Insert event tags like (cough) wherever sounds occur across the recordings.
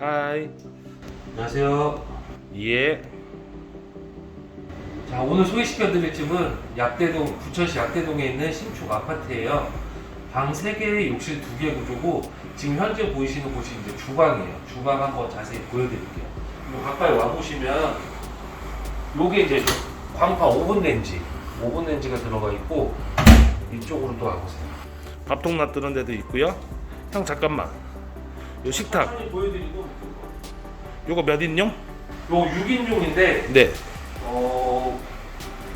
하이. 안녕하세요. 예. 자, 오늘 소개시켜드릴 집은 약대동, 부천시 약대동에 있는 신축 아파트예요. 방 3개, 욕실 2개 구조고, 지금 현재 보이시는 곳이 이제 주방이에요. 주방 한번 자세히 보여드릴게요. 요 가까이 와보시면, 요게 이제 광파 오븐 렌지, 오븐 렌지가 들어가 있고, 이쪽으로 또 와보세요. 밥통 놔두는 데도 있고요. 형 잠깐만. 요 식탁. 요거 몇 인용? 요 6인용인데, 네. 어,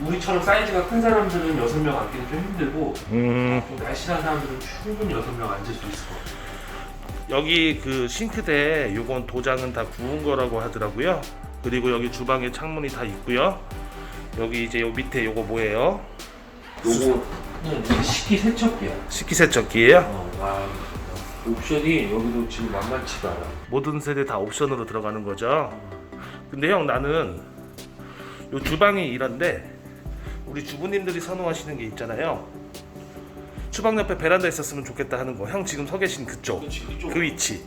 우리처럼 사이즈가 큰 사람들은 6명 앉기는 좀 힘들고, 음. 좀 날씬한 사람들은 충분히 6명 앉을 수 있을 것 같아요. 여기 그 싱크대 요건 도장은 다 구운 거라고 하더라고요. 그리고 여기 주방에 창문이 다 있고요. 여기 이제 요 밑에 요거 뭐예요? 요거는 식기 세척기야. 식기세척기예요. 어, 와, 옵션이 여기도 지금 만만치가 않아. 모든 세대 다 옵션으로 들어가는 거죠. 근데 형 나는 요 주방이 이런데 우리 주부님들이 선호하시는 게 있잖아요. 주방 옆에 베란다 있었으면 좋겠다 하는 거. 형 지금 서 계신 그쪽 그렇지, 이쪽. 그 위치.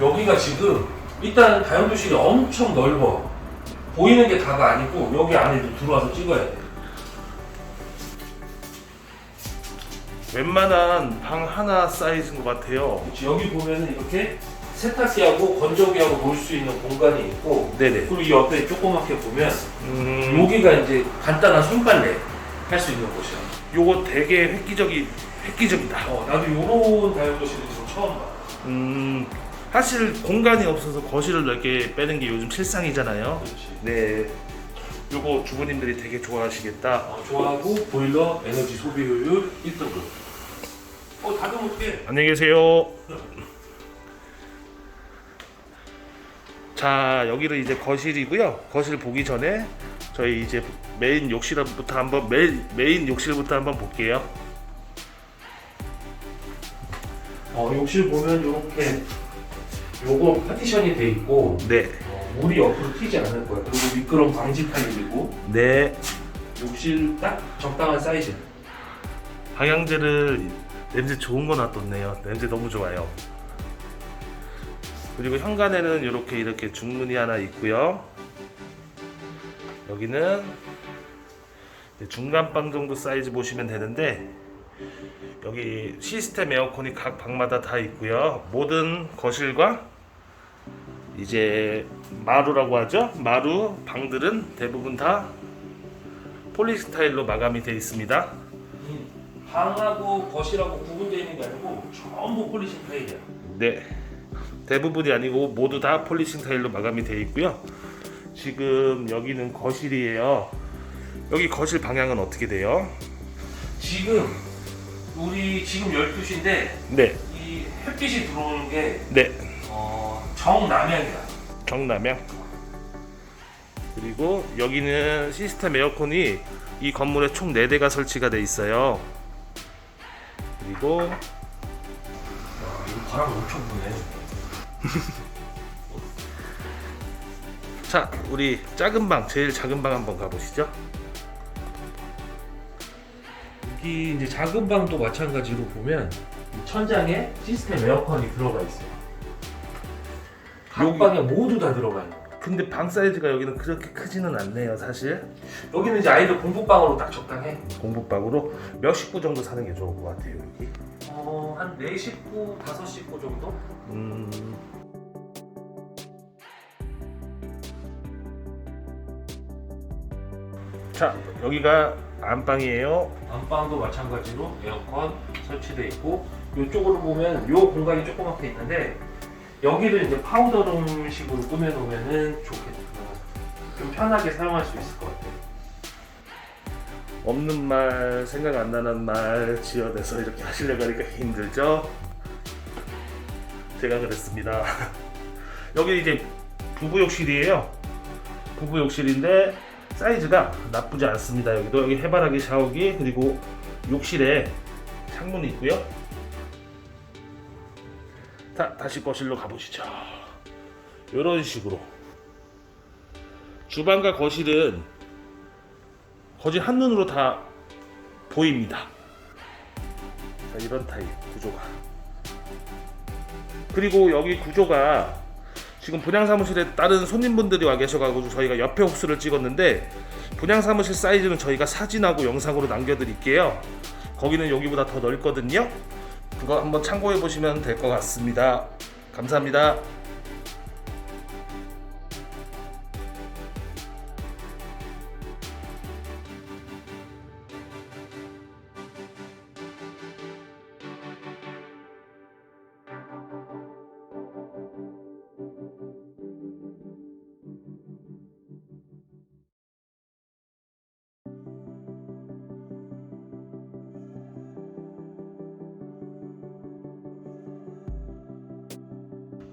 여기가 지금 일단 다용도실이 엄청 넓어. 보이는 게 다가 아니고 여기 안에 들어와서 찍어야 돼. 웬만한 방 하나 사이즈인 것 같아요. 그렇지, 여기 보면은 이렇게 세탁기하고 건조기하고 놓을 수 있는 공간이 있고 네네. 그리고 이 옆에 조그맣게 보면 음, 여기가 이제 간단한 손빨래 할 수 있는 곳이야. 요거 되게 획기적이 획기적이다. 어, 나도 요런 다용도실은 지금 처음 봐. 음, 사실 공간이 없어서 거실을 넓게 빼는 게 요즘 실상이잖아요. 그렇지. 네. 요거 주부님들이 되게 좋아하시겠다. 어, 좋아하고 보일러 에너지 소비 효율 1등급. 어, 다들 어떻게? 안녕히 계세요. 자, 여기는 이제 거실이고요. 거실 보기 전에 저희 이제 메인 욕실부터 한번 메인, 메인 욕실부터 한번 볼게요. 어, 욕실 보면 요렇게 요거 파티션이 돼 있고 네. 어, 물이 옆으로 튀지 않을 거야. 그리고 미끄럼 방지 타일이고 네. 욕실 딱 적당한 사이즈. 방향제를 냄새 좋은 거 놔뒀네요. 냄새 너무 좋아요. 그리고 현관에는 이렇게 이렇게 중문이 하나 있고요. 여기는 이제 중간 방 정도 사이즈 보시면 되는데 여기 시스템 에어컨이 각 방마다 다 있고요. 모든 거실과 이제 마루라고 하죠. 마루 방들은 대부분 다 폴리스타일로 마감이 되어 있습니다. 방하고 거실하고 구분되어 있는 게 아니고 전부 폴리싱 타일이야. 네. 대부분이 아니고 모두 다 폴리싱 타일로 마감이 되어 있고요. 지금 여기는 거실이에요. 여기 거실 방향은 어떻게 돼요? 지금 우리 지금 12시인데 네. 이 햇빛이 들어오는 게 네. 어, 정남향이야. 정남향. 그리고 여기는 시스템 에어컨이 이 건물에 총 4대가 설치가 돼 있어요. 그리고 이거 바람 엄청 부네. (laughs) 자, 우리 작은 방, 제일 작은 방 한번 가보시죠. 여기 이제 작은 방도 마찬가지로 보면 이 천장에 시스템 에어컨이 들어가 있어요. 각 여기- 방에 모두 다 들어가 있는 거예요. 근데 방 사이즈가 여기는 그렇게 크지는 않네요, 사실. 여기는 이제 아이들 공부방으로 딱 적당해. 공부방으로 몇 식구 정도 사는 게 좋을 것 같아요, 여기. 어, 한 4식구, 5식구 정도? 음. 자, 여기가 안방이에요. 안방도 마찬가지로 에어컨 설치되어 있고 이쪽으로 보면 요 공간이 조그맣게 있는데 여기를 이제 파우더룸식으로 꾸며놓으면 좋겠다. 좀 편하게 사용할 수 있을 것 같아요. 없는 말, 생각 안 나는 말 지어내서 이렇게 하시려고 하니까 힘들죠? 제가 그랬습니다. (laughs) 여기 이제 부부 욕실이에요. 부부 욕실인데 사이즈가 나쁘지 않습니다. 여기도 여기 해바라기 샤워기 그리고 욕실에 창문이 있고요. 자, 다시 거실로 가보시죠. 이런 식으로 주방과 거실은 거실 한눈으로 다 보입니다. 자, 이런 타입 구조가. 그리고 여기 구조가 지금 분양 사무실에 다른 손님분들이 와 계셔가지고 저희가 옆에 호수를 찍었는데 분양 사무실 사이즈는 저희가 사진하고 영상으로 남겨드릴게요. 거기는 여기보다 더 넓거든요. 그거 한번 참고해 보시면 될 것 같습니다. 감사합니다.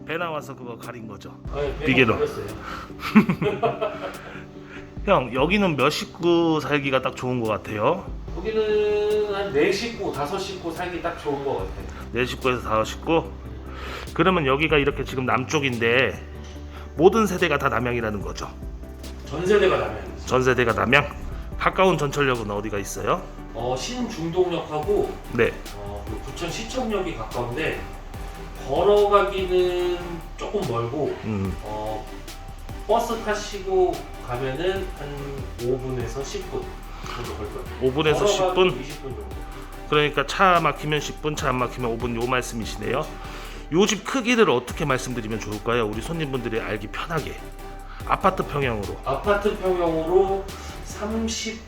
배 나와서 그거 가린 거죠. 비계로. (laughs) 형 여기는 몇 식구 살기가 딱 좋은 것 같아요. 여기는 한 4식구, 5식구 살기 딱 좋은 것 같아요. 네 식구에서 다섯 식구. 그러면 여기가 이렇게 지금 남쪽인데 모든 세대가 다 남양이라는 거죠. 전 세대가 남양이죠. 전 세대가 남양. 가까운 전철역은 어디가 있어요? 어, 신중동역하고 네. 어, 그리고 부천 시청역이 가까운데 걸어가기는 조금 멀고 음, 어, 버스 타시고 가면은 한 5분에서 10분 정도 걸 거예요. 5분에서 10분. 20분 정도. 그러니까 차 막히면 10분, 차 안 막히면 5분 요 말씀이시네요. 요 집 크기를 어떻게 말씀드리면 좋을까요? 우리 손님분들이 알기 편하게. 아파트 평형으로. 아파트 평형으로 32평형,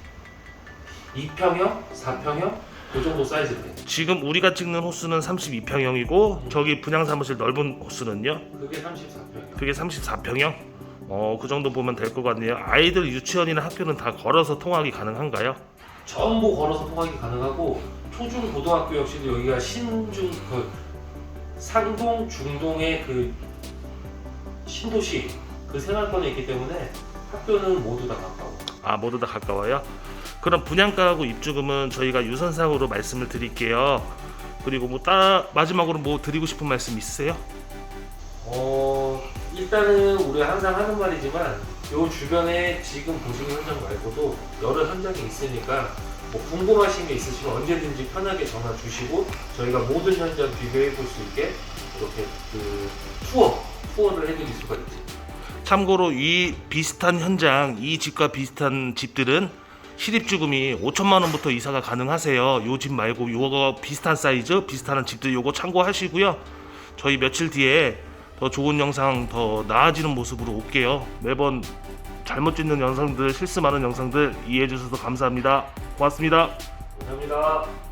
4평형 그 정도 사이즈 돼요. 지금 우리가 찍는 호수는 32평형이고 저기 분양 사무실 넓은 호수는요? 그게 34평형. 그게 34평형? 어, 그 정도 보면 될 것 같네요. 아이들 유치원이나 학교는 다 걸어서 통학이 가능한가요? 전부 걸어서 통학이 가능하고 초중 고등학교 역시도 여기가 신중 그 상동 중동의 그 신도시 그 생활권에 있기 때문에 학교는 모두 다 가까워. 아, 모두 다 가까워요? 그럼 분양가하고 입주금은 저희가 유선상으로 말씀을 드릴게요. 그리고 뭐 따, 마지막으로 뭐 드리고 싶은 말씀 있으세요? 어 일단은 우리 항상 하는 말이지만 요 주변에 지금 보시는 현장 말고도 여러 현장이 있으니까 뭐 궁금하신 게 있으시면 언제든지 편하게 전화 주시고 저희가 모든 현장 비교해 볼 수 있게 이렇게 그 투어 투어를 해드릴 수가 있지. 참고로 이 비슷한 현장, 이 집과 비슷한 집들은 실입주금이 5천만 원부터 이사가 가능하세요. 요 집 말고 요거 비슷한 사이즈, 비슷한 집들 요거 참고하시고요. 저희 며칠 뒤에 더 좋은 영상, 더 나아지는 모습으로 올게요. 매번 잘못 찍는 영상들, 실수 많은 영상들 이해해 주셔서 감사합니다. 고맙습니다. 감사합니다.